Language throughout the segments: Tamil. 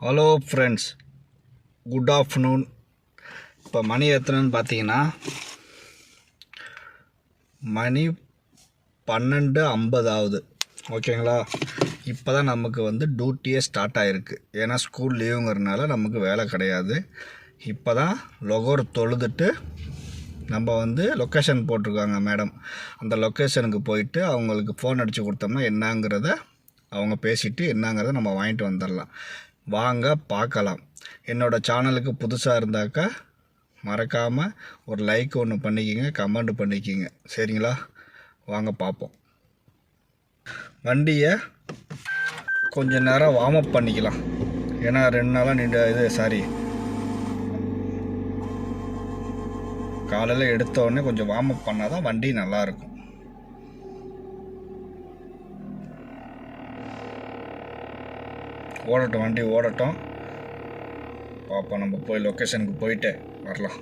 ஹலோ ஃப்ரெண்ட்ஸ் குட் ஆஃப்டர்நூன் இப்போ மணி எத்தனைன்னு பார்த்தீங்கன்னா மணி பன்னெண்டு ஐம்பது ஆகுது ஓகேங்களா? இப்போ தான் நமக்கு வந்து டியூட்டியே ஸ்டார்ட் ஆகிருக்கு ஏன்னா ஸ்கூல் லீவுங்கிறதுனால நமக்கு வேலை கிடையாது. இப்போ தான் லொகோர் தொழுதுட்டு நம்ம வந்து லொக்கேஷன் போட்டிருக்காங்க மேடம் அந்த லொக்கேஷனுக்கு போயிட்டு அவங்களுக்கு ஃபோன் அடித்து கொடுத்தோம்னா என்னங்கிறத அவங்க பேசிவிட்டு என்னங்கிறத நம்ம வாங்கிட்டு வந்துடலாம். வாங்க பார்க்கலாம். என்னோடய சேனலுக்கு புதுசாக இருந்தாக்கா மறக்காமல் ஒரு லைக் ஒன்று பண்ணிக்கிங்க கமெண்ட் பண்ணிக்கிங்க. சரிங்களா? வாங்க பார்ப்போம். வண்டியை கொஞ்ச நேரம் வார்ம் அப் பண்ணிக்கலாம். ஏன்னா ரெண்டு நாளாக நின்று இது சாரி காலையில் எடுத்தோடனே கொஞ்சம் வார்ம் அப் பண்ணால் தான் வண்டி நல்லாயிருக்கும் ஓடட்டும் வண்டி ஓடட்டும். பார்ப்போம் நம்ம போய் லொக்கேஷனுக்கு போயிட்டு வரலாம்.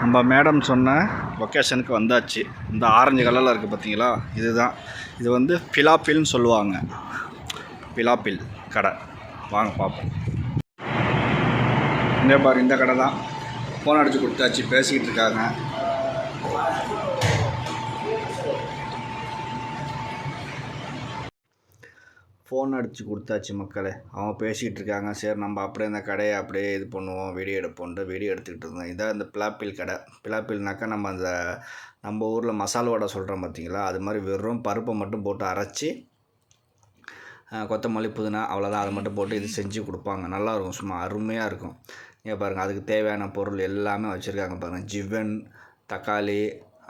நம்ம மேடம் சொன்ன லொக்கேஷனுக்கு வந்தாச்சு. இந்த ஆரஞ்சு கலரில் இருக்குது பார்த்தீங்களா இதுதான். இது வந்து பிலாப்பில்னு சொல்லுவாங்க. பிலாப்பில் கடை. வாங்க பார்ப்போம். இந்த பாரு இந்த கடை தான் ஃபோன் அடித்து கொடுத்தாச்சு பேசிக்கிட்டு இருக்காங்க. ஃபோன் அடித்து கொடுத்தாச்சு மக்களே. அவங்க பேசிகிட்டு இருக்காங்க. சரி நம்ம அப்படியே இந்த கடையை அப்படியே இது பண்ணுவோம் வீடியோ எடுப்போன்ட்டு வீடியோ எடுத்துக்கிட்டு இருந்தோம். இதான் இந்த பிளாப்பில் கடை. பிளாப்பில்னாக்கா நம்ம அந்த நம்ம ஊரில் மசாலா வடை சொல்கிறோம் பார்த்தீங்களா? அது மாதிரி வெறும் பருப்பை மட்டும் போட்டு அரைச்சி கொத்தமல்லி புதினா அவ்வளோதான் அதை மட்டும் போட்டு இது செஞ்சு கொடுப்பாங்க. நல்லாயிருக்கும் சும்மா அருமையாக இருக்கும். நீங்கள் பாருங்கள் அதுக்கு தேவையான பொருள் எல்லாமே வச்சுருக்காங்க பாருங்கள் ஜிவன் தக்காளி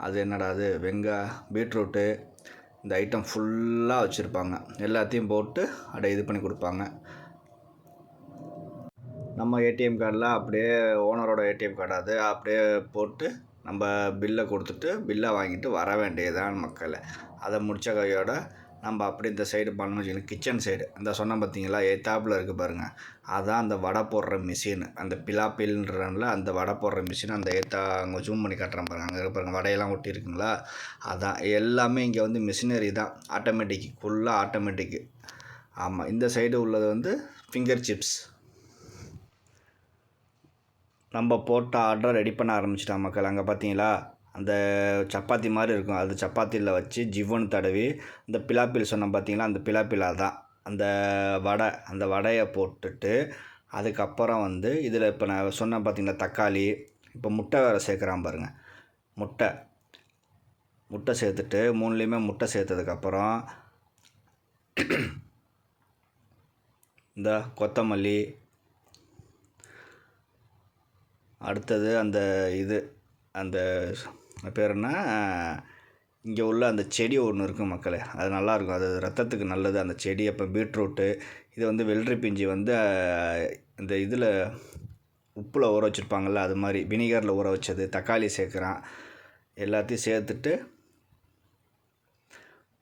அது என்னடா அது? வெங்காய் பீட்ரூட்டு இந்த ஐட்டம் ஃபுல்லாக வச்சுருப்பாங்க. எல்லாத்தையும் போட்டு அப்படியே இது பண்ணி கொடுப்பாங்க. நம்ம ஏடிஎம் கார்டில் அப்படியே ஓனரோட ஏடிஎம் கார்டு அது அப்படியே போட்டு நம்ம பில்லை கொடுத்துட்டு பில்லை வாங்கிட்டு வர வேண்டியதான் மக்களை. அதை முடித்த கையோட நம்ம அப்படி இந்த சைடு பண்ணணும் வச்சுக்கோங்க கிச்சன் சைடு இந்த சொன்ன பார்த்தீங்களா எத்தாப்பில் இருக்குது பாருங்கள் அதான் அந்த வடை போடுற மிஷின் அந்த பிலாப்பில்ன்றல அந்த வடை போடுற மிஷின் அந்த ஏத்தா அங்கே ஜூம் பண்ணி காட்டுறேன் பாருங்க. அங்கே பாருங்கள் வடையெல்லாம் ஒட்டி இருக்குங்களா? அதான். எல்லாமே இங்கே வந்து மிஷினரி தான். ஆட்டோமேட்டிக் ஃபுல்லாக ஆட்டோமேட்டிக்கு ஆமாம் இந்த சைடு உள்ளது வந்து ஃபிங்கர் சிப்ஸ் நம்ம போட்ட ஆர்டர் ரெடி பண்ண ஆரம்பிச்சிட்டா மக்கள். அங்கே பார்த்தீங்களா அந்த சப்பாத்தி மாதிரி இருக்கும். அது சப்பாத்தியில் வச்சு ஜிவன் தடவி இந்த பிலாப்பில் சொன்னோம் பார்த்தீங்களா அந்த பிலாப்பிலா தான் அந்த வடை அந்த வடையை போட்டுட்டு அதுக்கப்புறம் வந்து இதில் இப்போ நான் சொன்னேன் பார்த்தீங்களா தக்காளி இப்போ முட்டை வேறு சேர்க்குறான் பாருங்கள் முட்டை. முட்டை சேர்த்துட்டு மூணுலேயுமே முட்டை சேர்த்ததுக்கப்புறம் இந்த கொத்தமல்லி அடுத்தது அந்த இது அந்த பேர் என்ன? இங்கே உள்ள அந்த செடி ஒன்று இருக்கும் மக்களே அது நல்லாயிருக்கும். அது ரத்தத்துக்கு நல்லது. அந்த செடி அப்போ பீட்ரூட்டு இது வந்து வெள்ளரி பிஞ்சு வந்து இந்த இதில் உப்பில் ஊற வச்சுருப்பாங்கள்ல அது மாதிரி வினிகரில் ஊற வச்சது தக்காளி சேர்க்குறான். எல்லாத்தையும் சேர்த்துட்டு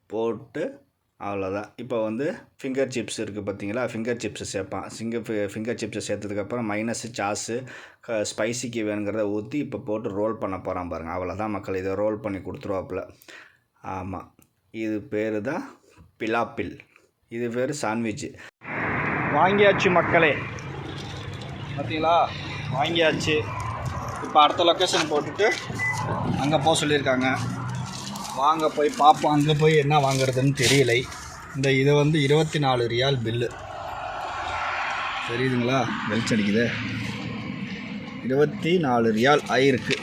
போட்டு அவ்வளோதான் இப்போ வந்து ஃபிங்கர் சிப்ஸ் இருக்குது பார்த்தீங்களா? ஃபிங்கர் சிப்ஸு சேர்ப்பான். சிங்கர் ஃபிங்கர் சிப்ஸை சேர்த்ததுக்கப்புறம் மைனஸு சாஸு க ஸ்பைசிக்கு வேணுங்கிறத ஊற்றி இப்போ போட்டு ரோல் பண்ண போகிறான் பாருங்கள் அவ்வளோதான் மக்கள். இதை ரோல் பண்ணி கொடுத்துருவாப்புல. ஆமாம் இது பேர் தான் பிலாப்பில். இது பேர் சாண்ட்விட்சு வாங்கியாச்சு மக்களே. பார்த்தீங்களா? வாங்கியாச்சு. இப்போ அடுத்த லொக்கேஷன் போட்டுட்டு அங்கே போக சொல்லியிருக்காங்க. வாங்க போய் பார்ப்போம் அங்கே போய் என்ன வாங்குறதுன்னு தெரியலை. இந்த இது வந்து இருபத்தி நாலு ரியால் பில்லு. தெரியுதுங்களா? வெளிச்சடிக்குது இருபத்தி நாலு ரியால் ஆயிருக்கு.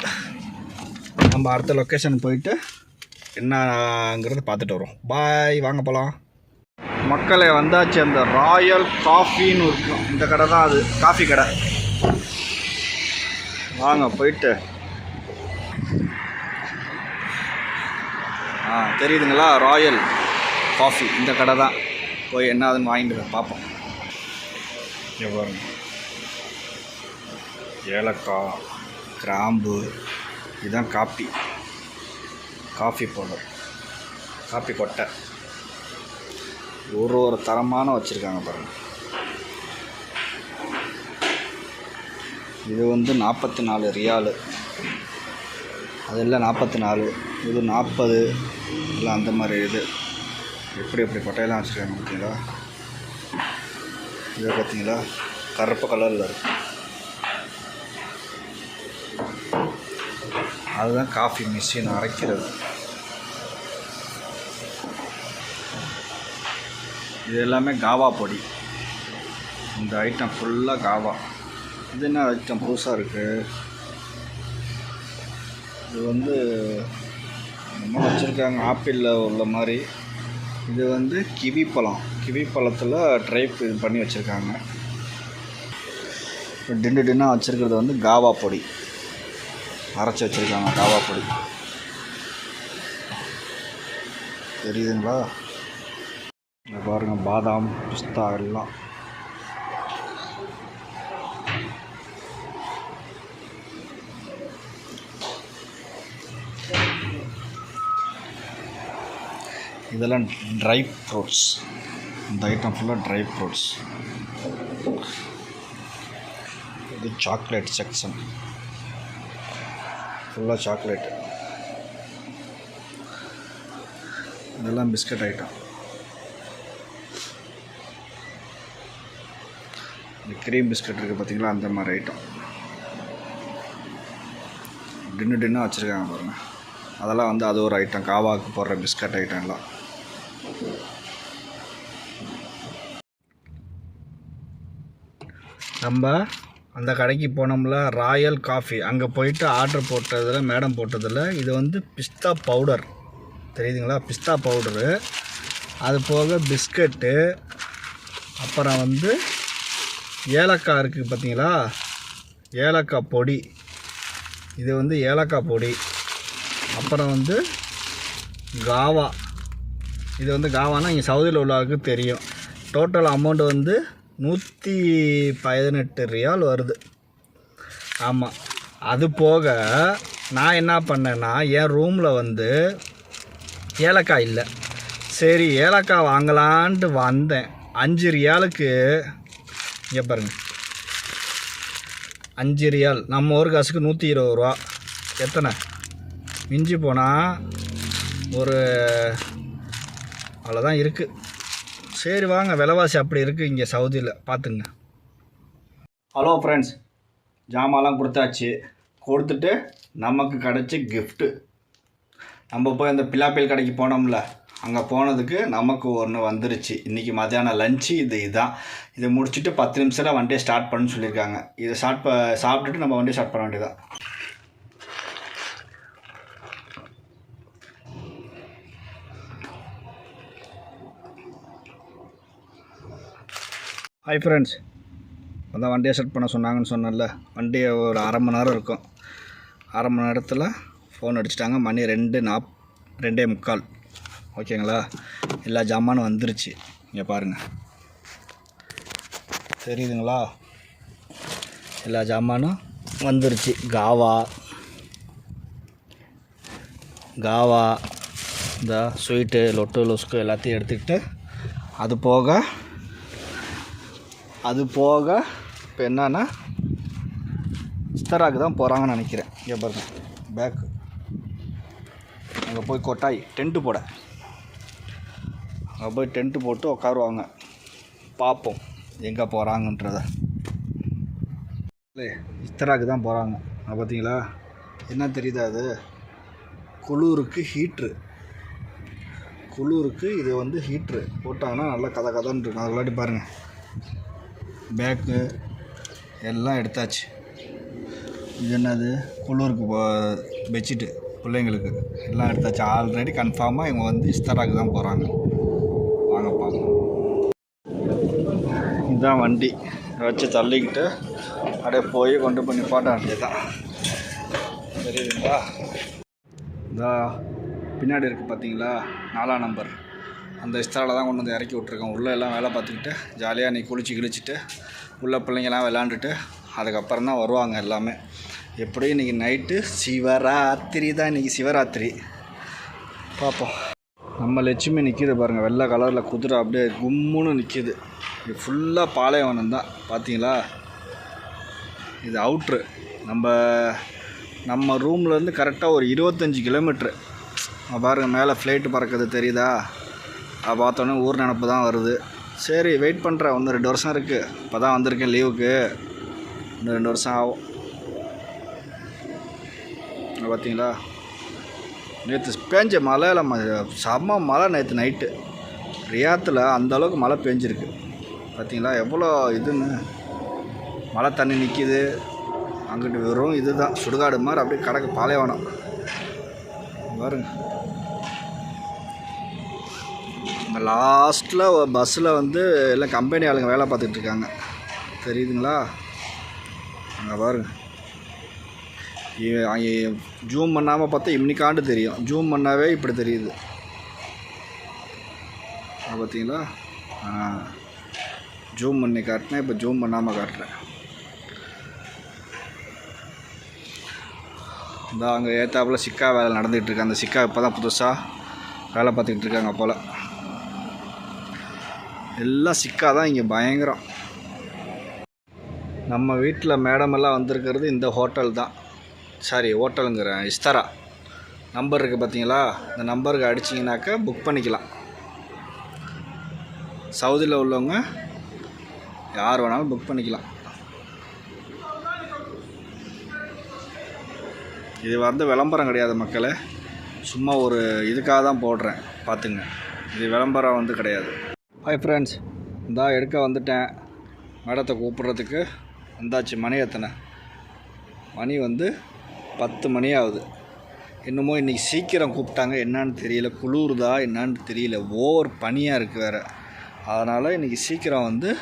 நம்ம அடுத்த லொக்கேஷன் போயிட்டு என்னங்கிறத பார்த்துட்டு வரோம் பாய் வாங்க போகலாம் மக்களை வந்தாச்சு அந்த ராயல் காஃபின்னு இருக்கும் இந்த கடை தான் அது. காஃபி கடை. வாங்க போயிட்டு தெரியுதுங்களா? ராயல் காஃபி இந்த கடை தான். போய் என்ன ஆகுதுன்னு வாங்கிட்டு பார்ப்போம் பாருங்க. ஏலக்காய் கிராம்பு இதுதான் காப்பி. Coffee powder. காஃபி கொட்டை. ஒரு ஒரு தரமான வச்சுருக்காங்க பாருங்கள் இது வந்து நாற்பத்தி நாலு ரியாலு. அதெல்லாம் நாற்பத்தி நாலு. இது நாற்பது இல்லை அந்த மாதிரி இது. எப்படி எப்படி பட்டையெல்லாம் வச்சுருக்காங்க பார்த்தீங்களா? இதை பார்த்தீங்களா? கருப்பு கலரில் இருக்கு. அதுதான் காஃபி மிஷின் அரைக்கிறது. இது எல்லாமே காவா பொடி. இந்த ஐட்டம் ஃபுல்லாக காவா. இது என்ன ஐட்டம் புதுசாக இருக்குது இது வந்து நம்ம வச்சுருக்காங்க ஆப்பிளில் உள்ள மாதிரி. இது வந்து கிவி பழம். கிவி பழத்தில் ட்ரைப் இது பண்ணி வச்சுருக்காங்க. இப்போ டின்னு டின்னாக வச்சுருக்கிறது வந்து காவா பொடி. அரைச்சி வச்சுருக்காங்க காவா பொடி. தெரியுதுங்களா? இங்க பாருங்கள் பாதாம் பிஸ்தா எல்லாம். இதெல்லாம் ட்ரை ஃப்ரூட்ஸ் இந்த ஐட்டம் ஃபுல்லாக ட்ரை ஃப்ரூட்ஸ் இது சாக்லேட் செக்ஷன் ஃபுல்லாக சாக்லேட் இதெல்லாம் பிஸ்கட் ஐட்டம் இந்த க்ரீம் பிஸ்கட் இருக்குது பார்த்திங்களா அந்த மாதிரி ஐட்டம் டின்னு டின்னு வச்சுருக்காங்க பாருங்கள் அதெல்லாம் வந்து அது ஒரு ஐட்டம் காவாக்கு போடுற பிஸ்கட் ஐட்டம்லாம் நம்ம அந்த கடைக்கு போனோம்ல ராயல் காஃபி அங்கே போயிட்டு ஆர்டர் போட்டதில் மேடம் போட்டதில் இது வந்து பிஸ்தா பவுடர் தெரியுதுங்களா? பிஸ்தா பவுடரு அது போக பிஸ்கட்டு அப்புறம் வந்து ஏலக்காய் இருக்குது பார்த்தீங்களா? ஏலக்காய் பொடி. இது வந்து ஏலக்காய் பொடி. அப்புறம் வந்து காவா. இது வந்து காவானா? இங்கே சவுதியில் உள்ளவருக்கு தெரியும். டோட்டல் அமௌண்ட் வந்து நூற்றி பதினெட்டு ரியால் வருது. ஆமாம் அது போக நான் என்ன பண்ணேன்னா என் ரூமில் வந்து ஏலக்காய் இல்லை. சரி ஏலக்காய் வாங்கலான்ட்டு வந்தேன். அஞ்சு ரியாலுக்கு இங்கே பாருங்கள் அஞ்சு ரியால். நம்ம ஒரு காசுக்கு நூற்றி இருபது ரூபா. எத்தனை? மிஞ்சி போனால் ஒரு அவ்வளோதான் இருக்குது சரி வாங்க விலைவாசி அப்படி இருக்குது இங்கே சவுதியில். பார்த்துங்க ஹலோ ஃப்ரெண்ட்ஸ் ஜாமான்லாம் கொடுத்தாச்சு. கொடுத்துட்டு நமக்கு கிடச்ச கிஃப்ட்டு நம்ம போய் அந்த பிலாப்பில் கடைக்கு போனோம்ல அங்கே போனதுக்கு நமக்கு ஒன்று வந்துருச்சு. இன்றைக்கி மத்தியானம் லஞ்சு இது இதுதான் இதை முடிச்சுட்டு பத்து நிமிஷத்தில் வண்டியை ஸ்டார்ட் பண்ணுன்னு சொல்லியிருக்காங்க. இதை ஸ்டார்ட் ப சாப்பிட்டுட்டு நம்ம வண்டியை ஸ்டார்ட் பண்ண வேண்டியதான் ஹாய் ஃப்ரெண்ட்ஸ் அதான் வண்டியை செட் பண்ண சொன்னாங்கன்னு சொன்னேன்ல. வண்டியை ஒரு அரை மணி நேரம் இருக்கும். அரை மணி நேரத்தில் ஃபோன் அடிச்சிட்டாங்க. மணி ரெண்டு நாப் ரெண்டே முக்கால். ஓகேங்களா? எல்லா ஜாமானும் வந்துருச்சு. இங்கே பாருங்கள் தெரியுதுங்களா? எல்லா ஜாமானும் வந்துருச்சு. காவா. காவா இந்த ஸ்வீட்டு லொட்டு லொஸ்க்கு எல்லாத்தையும் எடுத்துக்கிட்டு அது போக அது போக இப்போ என்னன்னா இஸ்தராக்கு தான் போகிறாங்கன்னு நினைக்கிறேன். இங்கே பாருங்க பேக்கு அங்கே போய் கொட்டாய் டென்ட்டு போட. அங்கே போய் டென்ட்டு போட்டு உட்காருவாங்க. பார்ப்போம் எங்கே போகிறாங்கன்றத இல்லை இஸ்தராக்கு தான் போகிறாங்க பார்த்தீங்களா என்ன தெரியுதா அது? குளூருக்கு ஹீட்ரு குளூருக்கு இது வந்து ஹீட்ரு போட்டாங்கன்னா நல்லா கதை கதன்னு இருக்கும். அது பாருங்கள் பேக்கு எல்லாம் எடுத்தாச்சு. இது என்னது? குளூருக்கு போ பெட்ஷீட்டு பிள்ளைங்களுக்கு எல்லாம் எடுத்தாச்சு. ஆல்ரெடி கன்ஃபார்மாக இவங்க வந்து இஸ்தராக்கு தான் போகிறாங்க வாங்க பார்க்கலாம் இதுதான் வண்டி. வச்சு தள்ளிக்கிட்டு அப்படியே போய் கொண்டு போய் நிப்பாட்ட வேண்டியதுதான். தெரியுதுங்களா? இதா பின்னாடி இருக்குது பார்த்தீங்களா நாலாம் நம்பர் அந்த இஸ்தாவில் தான் கொண்டு வந்து இறக்கி விட்ருக்கோம் உள்ளே எல்லாம் வேலை பார்த்துக்கிட்டு ஜாலியாக நீ குளிச்சு கிழிச்சிட்டு உள்ள பிள்ளைங்கெல்லாம் விளாண்டுட்டு அதுக்கப்புறம் தான் வருவாங்க எல்லாமே. எப்படியும் இன்றைக்கி நைட்டு சிவராத்திரி தான் இன்றைக்கி சிவராத்திரி. பார்ப்போம் நம்ம லட்சுமி நிற்கிது பாருங்கள் வெள்ளை கலரில் குதிரை அப்படியே கும்முன்னு நிற்கிது இது ஃபுல்லாக பாலைவனம் தான். பார்த்தீங்களா இது அவுட்ரு நம்ம நம்ம ரூம்லேருந்து கரெக்டாக ஒரு இருபத்தஞ்சி கிலோமீட்ரு பாருங்கள் மேலே ஃப்ளைட்டு பறக்கிறது தெரியுதா? பார்த்தோன்னே ஊர் நினப்பு தான் வருது. சரி வெயிட் பண்ணுறேன் ஒன்று ரெண்டு வருஷம் இருக்குது இப்போ தான் வந்திருக்கேன் லீவுக்கு இன்னும் ரெண்டு வருஷம் ஆகும். பார்த்தீங்களா? நேற்று பேஞ்ச மழையில் ம செம்ம மழை நேற்று நைட்டு ரியாத்தில் அந்த அளவுக்கு மழை பெஞ்சிருக்கு. பார்த்தீங்களா? எவ்வளோ இதுன்னு. மழை தண்ணி நிற்கிது அங்கிட்டு வெறும் இதுதான். சுடுகாடு மாதிரி அப்படியே கடக்கு பாலைவனம். பாருங்கள் லாஸ்ட்டில் பஸ்ஸில் வந்து எல்லாம் கம்பெனி ஆளுங்க வேலை பார்த்துட்டு இருக்காங்க. தெரியுதுங்களா? அங்கே பாருங்க. ஜூம் பண்ணாமல் பார்த்தா இம்னிக்காண்டு தெரியும். ஜூம் பண்ணாவே இப்படி தெரியுது. பார்த்தீங்களா? ஆ. ஜூம் பண்ணி காட்டினேன். இப்போ ஜூம் பண்ணாமல் காட்டுறேன். இந்த அங்கே ஏத்தாப்புல சிக்கா வேலை நடந்துகிட்டு அந்த சிக்கா இப்போ தான் புதுசாக வேலை பார்த்துக்கிட்டு இருக்காங்க போல். எல்லாம் சிக்கா தான் இங்கே பயங்கரம். நம்ம வீட்டில் மேடமெல்லாம் வந்திருக்கிறது இந்த ஹோட்டல் தான். சாரி ஹோட்டலுங்கிறேன் இஸ்தரா. நம்பர் இருக்குது பார்த்தீங்களா இந்த நம்பருக்கு அடிச்சிங்கனாக்கா புக் பண்ணிக்கலாம். சவுதியில் உள்ளவங்க யார் வேணாலும் புக் பண்ணிக்கலாம். இது வந்து விளம்பரம் கிடையாது மக்களே. சும்மா ஒரு இதுக்காக தான் போடுறேன். பார்த்துங்க இது விளம்பரம் வந்து கிடையாது. ஹாய் ஃப்ரெண்ட்ஸ் இந்தா எடுக்க வந்துட்டேன். மேடத்தை கூப்பிட்றதுக்கு. வந்தாச்சு மணி எத்தனை? மணி வந்து பத்து மணி ஆகுது. என்னமோ இன்றைக்கி சீக்கிரம் கூப்பிட்டாங்க. என்னன்னு தெரியல. குளிர்தா என்னன்னு தெரியல. ஓவர் பனியாக இருக்குது வேறு. அதனால் இன்றைக்கி சீக்கிரம் வந்து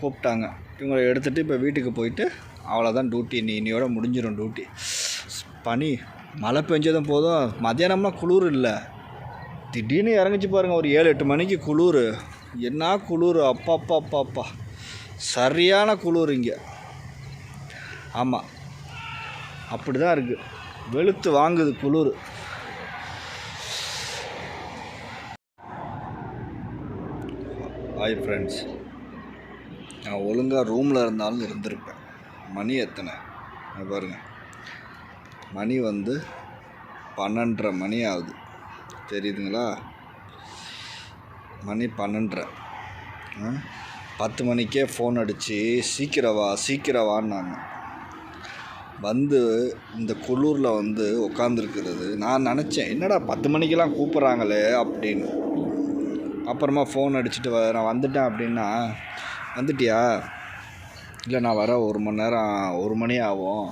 கூப்பிட்டாங்க. இவங்களை எடுத்துகிட்டு இப்போ வீட்டுக்கு போயிட்டு அவ்வளோதான் டியூட்டி நீ இன்னையோட முடிஞ்சிடும் டியூட்டி பனி மழை பெஞ்சதும் போதும். மத்தியானம்னா குளிர் இல்லை. திடீர்னு இறங்கிச்சு பாருங்கள் ஒரு ஏழு எட்டு மணிக்கு குளிர். என்ன குளிர்? அப்பா அப்பா அப்பா அப்பா சரியான குளிர் இங்கே. ஆமாம் அப்படி தான் இருக்குது வெளுத்து வாங்குது குளிர். ஹாய் ஃப்ரெண்ட்ஸ் நான் ஒழுங்காக ரூமில் இருந்தாலும் இருந்திருப்பேன். மணி எத்தனை? பாருங்கள் மணி வந்து பன்னெண்டரை மணி ஆகுது. தெரியுதுங்களா? மணி பன்னெண்டரை பத்து மணிக்கே ஃபோன் அடித்து சீக்கிரம் வா சீக்கிரம் வான்னாங்க வந்து இந்த குளூரில் வந்து உட்காந்துருக்கிறது நான் நினச்சேன் என்னடா பத்து மணிக்கெல்லாம் கூப்பிட்றாங்களே அப்படின்னு. அப்புறமா ஃபோன் அடிச்சுட்டு வ நான் வந்துட்டேன் அப்படின்னா வந்துட்டியா? இல்லை நான் வர ஒரு மணி நேரம் ஒரு மணி ஆகும்.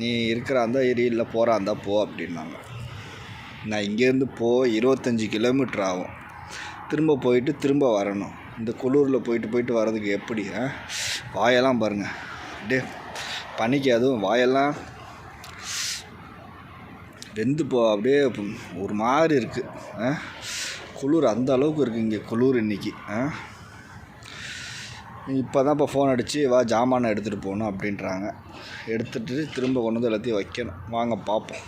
நீ இருக்கிற அந்த ஏரியில் போகிறா இருந்தால் போ அப்படின்னாங்க. நான் இங்கேருந்து போக இருபத்தஞ்சி கிலோமீட்டர் ஆகும். திரும்ப போயிட்டு திரும்ப வரணும். இந்த குளூரில் போயிட்டு போயிட்டு வர்றதுக்கு எப்படி ஆ? வாயெல்லாம் பாருங்கள் அப்படியே பனிக்கு அதுவும் வாயெல்லாம் வெந்து போ அப்படியே ஒரு மாதிரி இருக்குது குளிர் அந்த அளவுக்கு இருக்குது இங்கே குளிர் இன்னைக்கு இப்போ தான் இப்போ ஃபோன் அடித்து வா ஜாமானை எடுத்துகிட்டு போகணும் அப்படின்றாங்க. எடுத்துகிட்டு திரும்ப கொண்டு வந்து எல்லாத்தையும் வைக்கணும். வாங்க பார்ப்போம்.